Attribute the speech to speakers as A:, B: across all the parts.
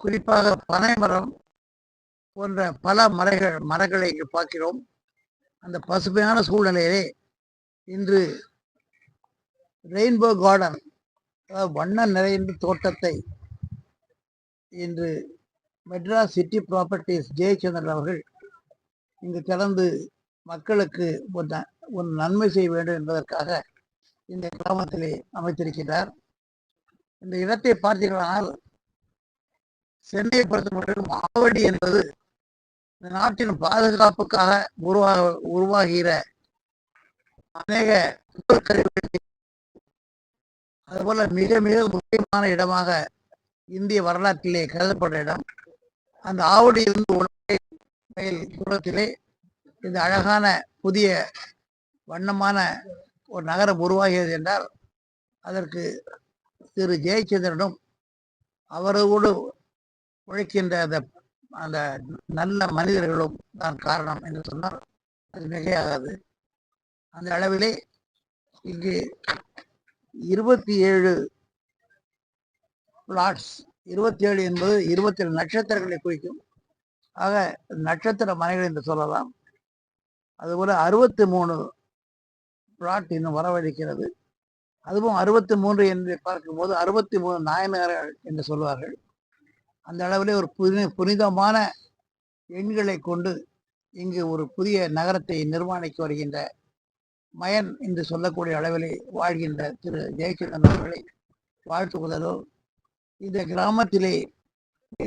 A: குறிப்பாக பனை மரம் போன்ற பல மரங்கள் மரங்களை இங்கு பார்க்கிறோம். அந்த பசுமையான சூழ்நிலையிலே இன்று ரெயின்போ கார்டன் அதாவது வண்ண நிறைந்த தோட்டத்தை இன்று மெட்ராஸ் சிட்டி ப்ராப்பர்ட்டிஸ் ஜெயச்சந்திரன் அவர்கள் இங்கு கலந்து மக்களுக்கு ஒரு ஒரு நன்மை செய்ய வேண்டும் என்பதற்காக இந்த கிராமத்திலே அமைத்திருக்கிறார் இந்த இடத்தை பார்த்தீர்களானால் சென்னையை பொறுத்த மட்டும் ஆவடி என்பது இந்த நாட்டின் பாதுகாப்புக்காக உருவாக உருவாகிற அநேக அதுபோல மிக மிக முக்கியமான இடமாக இந்திய வரலாற்றிலே கருதப்பட்ட இடம். அந்த ஆவடியிலிருந்து ஒன்றரை மைல் தூரத்திலே இந்த அழகான புதிய வண்ணமான ஒரு நகரம் உருவாகியது என்றால் அதற்கு திரு ஜெயச்சந்திரனும் அவரோடு உழைக்கின்ற அந்த அந்த நல்ல மனிதர்களும் தான் காரணம் என்று சொன்னால் அது மிகையாகாது. அந்த அளவிலே இங்கு இருபத்தி ஏழு பிளாட்ஸ் இருபத்தி ஏழு என்பது இருபத்தி ஏழு நட்சத்திரங்களை குறிக்கும். ஆக நட்சத்திர மனைகள் என்று சொல்லலாம். அதுபோல் அறுபத்தி மூணு பிளாட் இன்னும் வரவழைக்கிறது. அதுவும் அறுபத்தி மூன்று என்று பார்க்கும்போது அறுபத்தி மூணு நாயனர்கள் என்று சொல்வார்கள். அந்த அளவிலே ஒரு புனி புனிதமான எண்களை கொண்டு இங்கு ஒரு புதிய நகரத்தை நிர்மாணிக்க வருகின்ற மயன் என்று சொல்லக்கூடிய அளவிலே வாழ்கின்ற திரு. ஜெயச்சந்திரன் அவர்களை வாழ்த்துவதோ இந்த கிராமத்திலே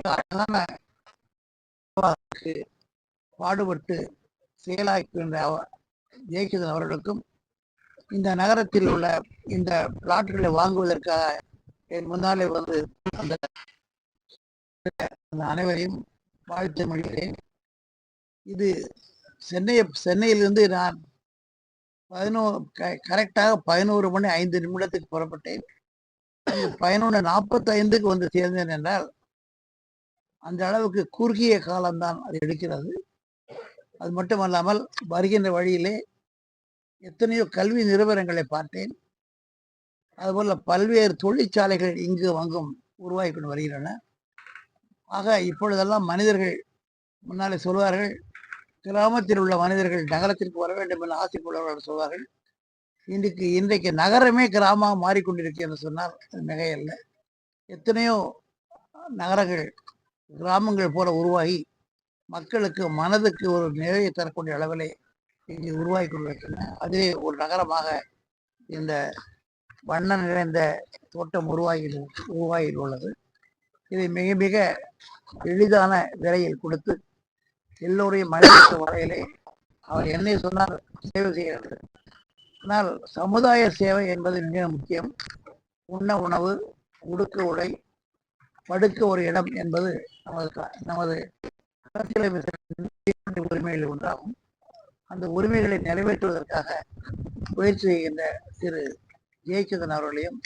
A: அழகான பாடுபட்டு செயலாக்கின்ற அவ- ஜெயச்சந்திரன் அவர்களுக்கும் இந்த நகரத்தில் உள்ள இந்த பிளாட்டுகளை வாங்குவதற்காக என் முன்னாலே வந்து அந்த அனைவரையும் வாழ்த்து மொழிகிறேன் இது சென்னை சென்னையிலிருந்து நான் பதினோரு கரெக்டாக பதினோரு மணி ஐந்து நிமிடத்துக்கு புறப்பட்டேன். பதினொன்று நாற்பத்தைந்துக்கு வந்து சேர்ந்தேன் என்றால் அந்த அளவுக்கு குறுகிய காலம்தான் அது எடுக்கிறது. அது மட்டுமல்லாமல் வருகின்ற வழியிலே எத்தனையோ கல்வி நிறுவனங்களை பார்த்தேன். அதுபோல் பல்வேறு தொழிற்சாலைகள் இங்கு அங்கும் உருவாகி கொண்டு வருகின்றன. ஆக இப்பொழுதெல்லாம் மனிதர்கள் முன்னாலே சொல்வார்கள் கிராமத்தில் உள்ள மனிதர்கள் நகரத்திற்கு வர வேண்டும் என ஆசைப்படுவார்கள் சொல்வார்கள். இன்றைக்கு இன்றைக்கு நகரமே கிராமமாக மாறிக்கொண்டிருக்கு என்று சொன்னால் அது மிகையல்ல. எத்தனையோ நகரங்கள் கிராமங்கள் போல உருவாகி மக்களுக்கு மனதுக்கு ஒரு நிறைவை தரக்கூடிய அளவிலே இங்கே உருவாகி கொண்டிருக்கின்றன. அதிலே ஒரு நகரமாக இந்த வண்ணம் நிறைந்த தோட்டம் உருவாகி உருவாகி உள்ளது இதை மிக மிக எளிதான விலையில் கொடுத்து எல்லோரையும் மழைக்கு வரையிலே அவர் என்னை சொன்னால் சேவை செய்கிறது. ஆனால் சமுதாய சேவை என்பது மிக முக்கியம். உண்ண உணவு உடுக்க உடை படுக்க ஒரு இடம் என்பது நமது க- நமது அரசியலமைப்பு உரிமைகள் ஒன்றாகும். அந்த உரிமைகளை நிறைவேற்றுவதற்காக முயற்சி செய்கின்ற திரு. ஜெயச்சந்திரன் அவர்களையும்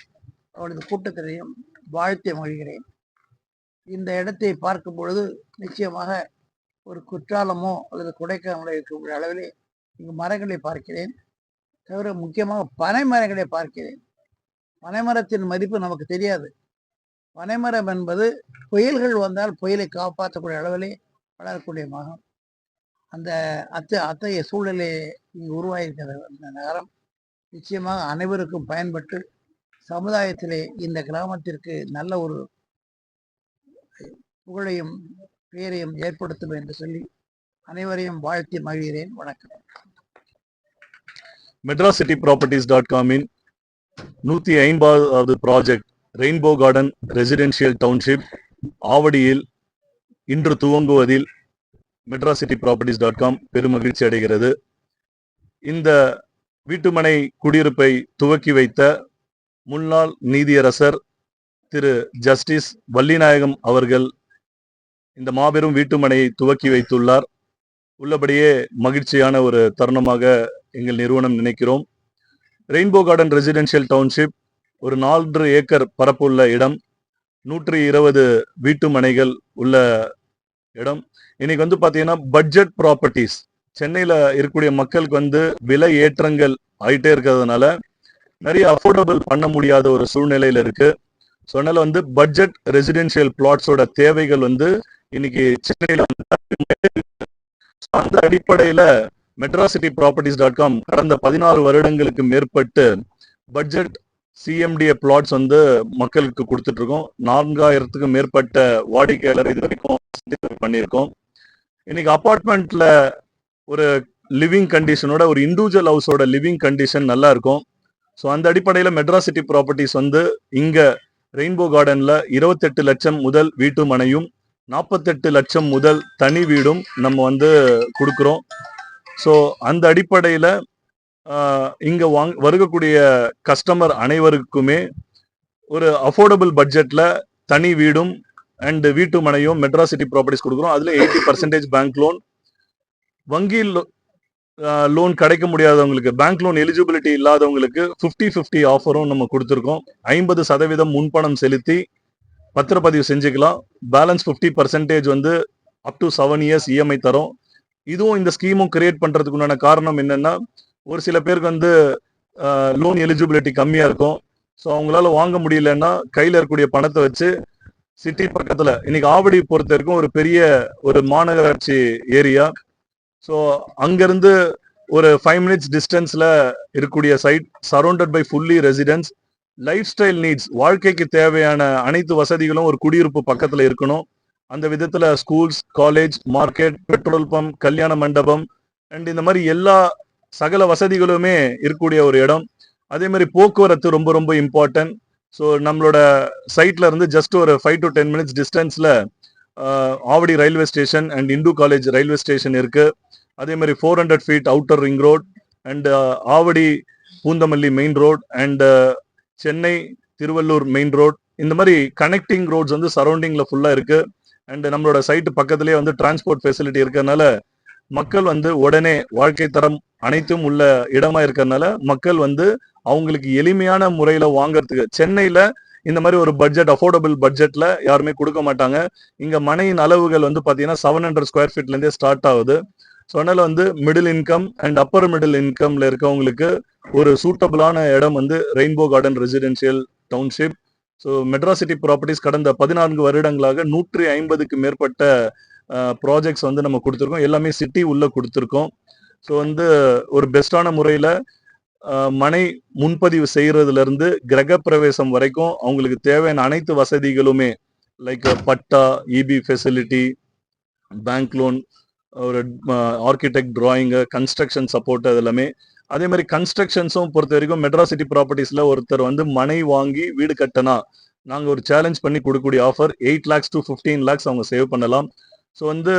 A: அவரது கூட்டத்திலையும் வாழ்த்து மொழிகிறேன் இந்த இடத்தை பார்க்கும் பொழுது நிச்சயமாக ஒரு குற்றாலமோ அல்லது கொடைக்கானலோ இருக்கக்கூடிய அளவிலே இங்கு மரங்களை பார்க்கிறேன். தவிர முக்கியமாக பனை மரங்களை பார்க்கிறேன். பனைமரத்தின் மதிப்பு நமக்கு தெரியாது. பனைமரம் என்பது புயல்கள் வந்தால் புயலை காப்பாற்றக்கூடிய அளவிலே வளரக்கூடிய மரம். அந்த அத்த அத்தகைய சூழ்நிலை இங்கு உருவாகியிருக்கிற அந்த நகரம். நிச்சயமாக அனைவருக்கும் பயன்பட்டு சமுதாயத்திலே இந்த கிராமத்திற்கு நல்ல ஒரு புகழையும் பெயரையும் ஏற்படுத்தும் என்று சொல்லி அனைவரையும் வாழ்த்தி மகிழ்கிறேன். வணக்கம்.
B: மெட்ராஸ் சிட்டி ப்ராப்பர்ட்டிஸ் டாட் காமின் நூத்தி ஐம்பதாவது project rainbow garden residential township ஆவடியில் இன்று துவங்குவதில் Madras city properties dot com பெருமகிழ்ச்சி அடைகிறது. இந்த வீட்டுமனை குடியிருப்பை துவக்கி வைத்த முன்னாள் நீதியரசர் திரு ஜஸ்டிஸ் வள்ளிநாயகம் அவர்கள் இந்த மாபெரும் வீட்டுமனையை துவக்கி வைத்துள்ளார். உள்ளபடியே மகிழ்ச்சியான ஒரு தருணமாக எங்கள் நிறுவனம் நினைக்கிறோம். ரெயின்போ கார்டன் ரெசிடென்ஷியல் டவுன்ஷிப் ஒரு நான்கு ஏக்கர் பரப்புள்ள இடம். நூற்றி இருபது வீட்டு மனைகள் உள்ள இடம். இன்னைக்கு வந்து பார்த்தீங்கன்னா பட்ஜெட் ப்ராப்பர்ட்டிஸ். சென்னையில் இருக்கக்கூடிய மக்களுக்கு வந்து விலை ஏற்றங்கள் ஆயிட்டே இருக்கிறதுனால நிறைய அஃபோர்டபுள் பண்ண முடியாத ஒரு சூழ்நிலையில இருக்குது ஸோ அதனால வந்து பட்ஜெட் ரெசிடென்ஷியல் பிளாட்ஸோட தேவைகள் வந்து இன்னைக்கு சென்னையில் அந்த அடிப்படையில மெட்ராசிட்டி ப்ராப்பர்ட்டிஸ் டாட் காம் கடந்த பதினாறு வருடங்களுக்கு மேற்பட்டு பட்ஜெட் சிஎம்டிஏ பிளாட்ஸ் வந்து மக்களுக்கு கொடுத்துட்டு இருக்கோம் நான்காயிரத்துக்கும் மேற்பட்ட வாடிக்கையாளர் இது வரைக்கும் பண்ணியிருக்கோம். இன்னைக்கு அப்பார்ட்மெண்ட்டில் ஒரு லிவிங் கண்டிஷனோட ஒரு இண்டிவிஜுவல் ஹவுஸோட லிவிங் கண்டிஷன் நல்லா இருக்கும். ஸோ அந்த அடிப்படையில் மெட்ராசிட்டி ப்ராப்பர்ட்டிஸ் வந்து இங்கே ரெயின்போ கார்டன்ல இருபத்தெட்டு லட்சம் முதல் வீட்டு மனையும் நாற்பத்தெட்டு லட்சம் முதல் தனி வீடும் நம்ம வந்து கொடுக்குறோம். ஸோ அந்த அடிப்படையில் இங்கே வாங் வருகக்கூடிய கஸ்டமர் அனைவருக்குமே ஒரு அஃபோர்டபுள் பட்ஜெட்டில் தனி வீடும் அண்டு வீட்டு மனையும் மெட்ராஸ் சிட்டி ப்ராப்பர்ட்டிஸ் கொடுக்குறோம். அதில் எயிட்டி பர்சன்டேஜ் பேங்க் லோன் வங்கியில் லோன் கிடைக்க முடியாதவங்களுக்கு பேங்க் லோன் எலிஜிபிலிட்டி இல்லாதவங்களுக்கு 50 50 ஆஃபரும் நம்ம கொடுத்துருக்கோம். ஐம்பது சதவீதம் முன்பணம் செலுத்தி பத்திரப்பதிவு செஞ்சுக்கலாம். பேலன்ஸ் 50% பர்சன்டேஜ் வந்து up to seven years EMI தரும். இதுவும் இந்த ஸ்கீமும் கிரியேட் பண்ணுறதுக்கு உண்டான காரணம் என்னன்னா ஒரு சில பேருக்கு வந்து லோன் எலிஜிபிலிட்டி கம்மியாக இருக்கும். ஸோ அவங்களால வாங்க முடியலன்னா கையில் இருக்கக்கூடிய பணத்தை வச்சு சிட்டி பக்கத்தில் இன்னைக்கு ஆவடி பொறுத்த வரைக்கும் ஒரு பெரிய ஒரு மாநகராட்சி ஏரியா ஸோ அங்கேருந்து ஒரு ஃபைவ் மினிட்ஸ் டிஸ்டன்ஸில் இருக்கக்கூடிய site surrounded by fully residence lifestyle needs வாழ்க்கைக்கு தேவையான அனைத்து வசதிகளும் ஒரு குடியிருப்பு பக்கத்தில் இருக்கணும். அந்த விதத்தில் schools college market petrol pump கல்யாண மண்டபம் அண்ட் இந்த மாதிரி எல்லா சகல வசதிகளுமே இருக்கக்கூடிய ஒரு இடம். அதே மாதிரி போக்குவரத்து ரொம்ப ரொம்ப இம்பார்ட்டன்ட் ஸோ நம்மளோட சைட்ல இருந்து ஜஸ்ட் ஒரு ஃபைவ் டு டென் மினிட்ஸ் டிஸ்டன்ஸில் Avadi railway station and Hindu college railway station இருக்குது அதே மாதிரி four hundred feet outer ring road and Avadi Poonamallee main road and Chennai Tiruvallur main road இந்த மாதிரி கனெக்டிங் ரோட்ஸ் வந்து சரௌண்டிங்ல ஃபுல்லா இருக்கு. அண்ட் நம்மளோட சைட்டு பக்கத்துலேயே வந்து டிரான்ஸ்போர்ட் ஃபெசிலிட்டி இருக்கிறதுனால மக்கள் வந்து உடனே வாழ்க்கை தரம் அனைத்தும் உள்ள இடமா இருக்கிறதுனால மக்கள் வந்து அவங்களுக்கு எளிமையான முறையில வாங்குறதுக்கு சென்னையில இந்த மாதிரி ஒரு பட்ஜெட் அஃபோர்டபுள் பட்ஜெட்ல யாருமே கொடுக்க மாட்டாங்க. இங்க மனையின் அளவுகள் வந்து பாத்தீங்கன்னா செவன் ஹண்ட்ரட் ஸ்கொயர் ஃபீட்ல இருந்தே ஸ்டார்ட் ஆகுது. ஸோ அதனால வந்து middle income and upper middle இன்கம்ல இருக்கவங்களுக்கு ஒரு சூட்டபிளான இடம் வந்து rainbow garden residential township so Madras city properties கடந்த பதினான்கு வருடங்களாக நூற்றி ஐம்பதுக்கு மேற்பட்ட ப்ராஜெக்ட்ஸ் வந்து நம்ம கொடுத்துருக்கோம். எல்லாமே சிட்டி உள்ள கொடுத்துருக்கோம். ஸோ வந்து ஒரு பெஸ்டான முறையில் மனை முன்பதிவு செய்யறதுல இருந்து கிரக பிரவேசம் வரைக்கும் அவங்களுக்கு தேவையான அனைத்து வசதிகளுமே like patta EB facility bank loan ஒரு ஆர்கிடெக்ட் டிராயிங்கு கன்ஸ்ட்ரக்ஷன் சப்போர்ட் அது எல்லாமே அதே மாதிரி கன்ஸ்ட்ரக்ஷன்ஸும் பொறுத்த வரைக்கும் மெட்ராசிட்டி ப்ராப்பர்ட்டிஸ்ல ஒருத்தர் வந்து மனை வாங்கி வீடு கட்டினா நாங்கள் ஒரு சேலஞ்ச் பண்ணி கொடுக்கக்கூடிய offer eight lakhs to fifteen lakhs அவங்க சேவ் பண்ணலாம். ஸோ வந்து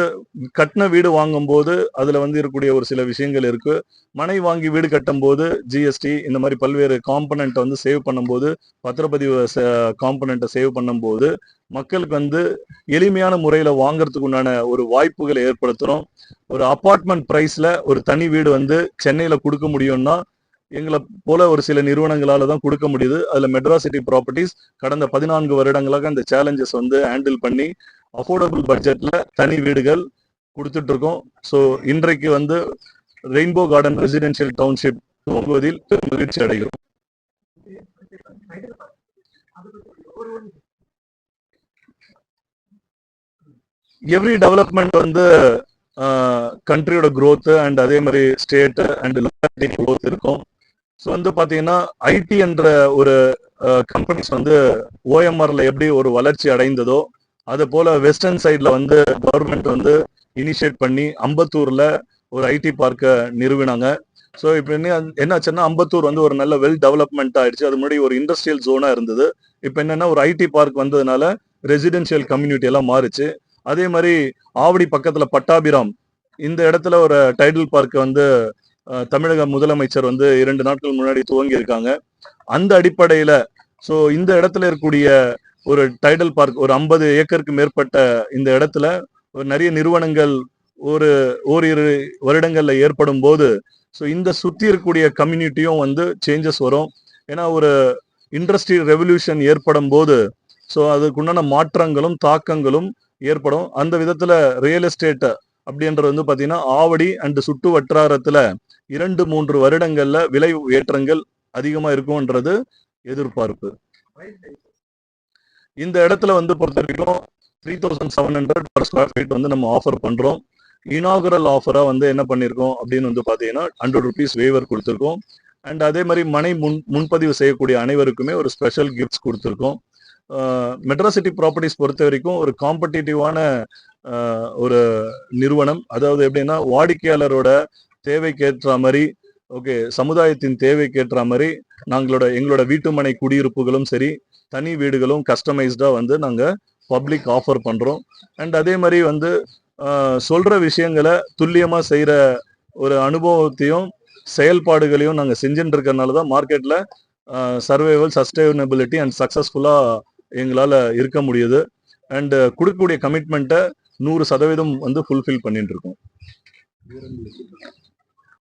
B: கட்டின வீடு வாங்கும்போது அதில் வந்து இருக்கக்கூடிய ஒரு சில விஷயங்கள் இருக்கு. மனை வாங்கி வீடு கட்டும்போது ஜிஎஸ்டி இந்த மாதிரி பல்வேறு காம்பனண்ட்டை வந்து சேவ் பண்ணும்போது பத்திரப்பதிவு காம்பனண்ட்டை சேவ் பண்ணும்போது மக்களுக்கு வந்து எளிமையான முறையில் வாங்கறதுக்கு உண்டான ஒரு வாய்ப்புகளை ஏற்படுத்துகிறோம் ஒரு அப்பார்ட்மெண்ட் ப்ரைஸில் ஒரு தனி வீடு வந்து சென்னையில் கொடுக்க முடியும்னா எங்களை போல ஒரு சில நிறுவனங்களால தான் கொடுக்க முடியுது. அதில் மெட்ராசிட்டி ப்ராப்பர்ட்டிஸ் கடந்த பதினான்கு வருடங்களாக அந்த சேலஞ்சஸ் வந்து ஹேண்டில் பண்ணி அஃபோர்டபுள் பட்ஜெட்ல தனி வீடுகள் கொடுத்துட்டு இருக்கோம் ஸோ இன்றைக்கு வந்து ரெயின்போ கார்டன் ரெசிடென்ஷியல் டவுன்ஷிப் துவங்குவதில் பெரும் மகிழ்ச்சி அடைகிறோம். எவ்ரி டெவலப்மெண்ட் வந்து கண்ட்ரியோட க்ரோத் அண்ட் அதே மாதிரி ஸ்டேட் அண்ட் லொக்காலிட்டி க்ரோத் இருக்கும். ஸோ வந்து பார்த்தீங்கன்னா ஐடி என்ற ஒரு கம்பெனிஸ் வந்து ஓஎம்ஆர்ல எப்படி ஒரு வளர்ச்சி அடைந்ததோ அது போல வெஸ்டர்ன் சைட்ல வந்து கவர்மெண்ட் வந்து இனிஷியேட் பண்ணி அம்பத்தூர்ல ஒரு ஐடி பார்க்கை நிறுவினாங்க. ஸோ இப்போ என்ன என்னாச்சுன்னா அம்பத்தூர் வந்து ஒரு நல்ல வெல் டெவலப்மெண்ட் ஆயிடுச்சு. அது முன்னாடி ஒரு இண்டஸ்ட்ரியல் ஜோனா இருந்தது. இப்போ என்னன்னா ஒரு ஐடி பார்க் வந்ததுனால ரெசிடென்ஷியல் கம்யூனிட்டி எல்லாம் மாறுச்சு. அதே மாதிரி ஆவடி பக்கத்துல பட்டாபிராம் இந்த இடத்துல ஒரு டைடல் பார்க் வந்து தமிழக முதலமைச்சர் வந்து இரண்டு நாட்கள் முன்னாடி துவங்கி இருக்காங்க அந்த அடிப்படையில ஸோ இந்த இடத்துல இருக்கக்கூடிய ஒரு டைடல் பார்க் ஒரு ஐம்பது ஏக்கருக்கு மேற்பட்ட இந்த இடத்துல ஒரு நிறைய நிறுவனங்கள் ஒரு ஓரிரு வருடங்கள்ல ஏற்படும் போது ஸோ இந்த சுற்றி இருக்கக்கூடிய கம்யூனிட்டியும் வந்து சேஞ்சஸ் வரும். ஏன்னா ஒரு இண்டஸ்ட்ரி ரெவல்யூஷன் ஏற்படும் போது ஸோ அதுக்குண்டான மாற்றங்களும் தாக்கங்களும் ஏற்படும். அந்த விதத்துல ரியல் எஸ்டேட் அப்படின்றது வந்து பார்த்தீங்கன்னா ஆவடி அண்ட் சுட்டு வட்டாரத்துல இரண்டு மூன்று வருடங்கள்ல விலை ஏற்றங்கள் அதிகமா இருக்கும்ன்றது எதிர்பார்ப்பு. இந்த இடத்துல வந்து பொறுத்த வரைக்கும் three thousand seven hundred per square feet வந்து நம்ம ஆஃபர் பண்ணுறோம் இனாகுரல் ஆஃபராக வந்து என்ன பண்ணியிருக்கோம் அப்படின்னு வந்து பார்த்தீங்கன்னா ஹண்ட்ரட் ருபீஸ் வேவர் கொடுத்துருக்கோம். அண்ட் அதே மாதிரி மனை முன் முன்பதிவு செய்யக்கூடிய அனைவருக்குமே ஒரு ஸ்பெஷல் கிஃப்ட்ஸ் கொடுத்துருக்கோம். மெட்ராசிட்டி ப்ராப்பர்ட்டிஸ் பொறுத்த வரைக்கும் ஒரு காம்படிட்டிவான ஒரு நிறுவனம். அதாவது எப்படின்னா வாடிக்கையாளரோட தேவைக்கேற்ற மாதிரி ஓகே சமுதாயத்தின் தேவைக்கேற்ற மாதிரி நாங்களோட எங்களோட வீட்டுமனை குடியிருப்புகளும் சரி தனி வீடுகளும் கஸ்டமைஸ்டாக வந்து நாங்கள் பப்ளிக் ஆஃபர் பண்ணுறோம் அண்ட் அதே மாதிரி வந்து சொல்கிற விஷயங்களை துல்லியமாக செய்கிற ஒரு அனுபவத்தையும் செயல்பாடுகளையும் நாங்கள் செஞ்சுட்டு இருக்கறனால தான் மார்க்கெட்டில் சர்வைவல் சஸ்டைனபிலிட்டி அண்ட் சக்ஸஸ்ஃபுல்லாக எங்களால் இருக்க முடியுது. அண்டு கொடுக்கக்கூடிய கமிட்மெண்ட்டை நூறு சதவீதம் வந்து ஃபுல்ஃபில் பண்ணிட்டு இருக்கோம்